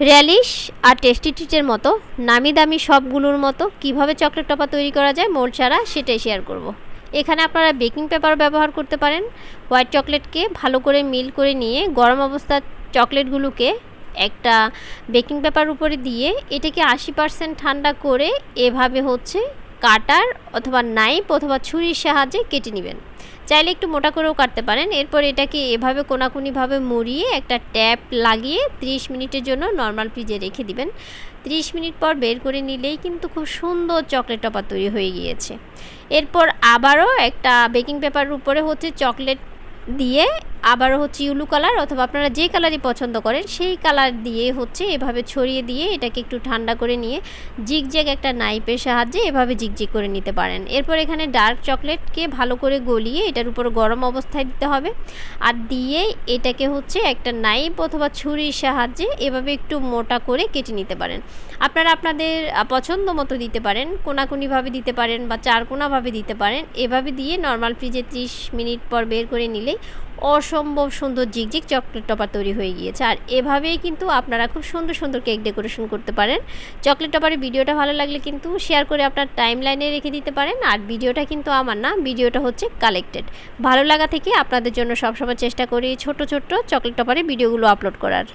র্যালিশ আর tasty ট্রিটের মতো নামি দামি সবগুলোর মতো কীভাবে চকলেট টপা তৈরি করা যায় মোল ছাড়া সেটাই শেয়ার করব। এখানে আপনারা বেকিং পেপার ব্যবহার করতে পারেন, হোয়াইট চকলেটকে ভালো করে মিল করে নিয়ে গরম অবস্থার চকলেটগুলোকে একটা বেকিং পেপার উপরে দিয়ে এটাকে আশি পার্সেন্ট ঠান্ডা করে এভাবে হচ্ছে কাটার অথবা নাইফ অথবা ছুরির সাহায্যে কেটে নেবেন। চাইলে একটু মোটা করেও কাটতে পারেন। এরপর এটাকে এভাবে কোনাকুনিভাবে মুড়িয়ে একটা ট্যাপ লাগিয়ে 30 মিনিটের জন্য নর্মাল ফ্রিজে রেখে দিবেন। 30 মিনিট পর বের করে নিলেই কিন্তু খুব সুন্দর চকলেট টপা তৈরি হয়ে গিয়েছে। এরপর আবারও একটা বেকিং পেপারের উপরে হচ্ছে চকলেট দিয়ে আবারও হচ্ছে ইউলু কালার অথবা আপনারা যে কালারই পছন্দ করেন, সেই কালার দিয়ে হচ্ছে এভাবে ছড়িয়ে দিয়ে এটাকে একটু ঠান্ডা করে নিয়ে জিগজ্যাগ একটা নাইপের সাহায্যে এভাবে জিগজিগ করে নিতে পারেন। এরপর এখানে ডার্ক চকলেটকে ভালো করে গলিয়ে এটার উপর গরম অবস্থায় দিতে হবে আর দিয়ে এটাকে হচ্ছে একটা নাইপ অথবা ছুরির সাহায্যে এভাবে একটু মোটা করে কেটে নিতে পারেন। আপনারা আপনাদের পছন্দ মতো দিতে পারেন, কোনাকুনিভাবে দিতে পারেন বা চারকোনাভাবে দিতে পারেন। এভাবে দিয়ে নর্মাল ফ্রিজে ত্রিশ মিনিট পর বের করে নিলেই অসম্ভব সুন্দর জিকজিক চকলেট টপার তৈরি হয়ে গিয়েছে। আর এভাবেই কিন্তু আপনারা খুব সুন্দর সুন্দর কেক ডেকোরেশন করতে পারেন। চকলেট টপারের ভিডিওটা ভালো লাগলে কিন্তু শেয়ার করে আপনার টাইম লাইনে রেখে দিতে পারেন। আর ভিডিওটা কিন্তু আমার না ভিডিওটা হচ্ছে কালেক্টেড। ভালো লাগা থেকে আপনাদের জন্য সবসময় চেষ্টা করি ছোট ছোট চকলেট টপারের ভিডিওগুলো আপলোড করার।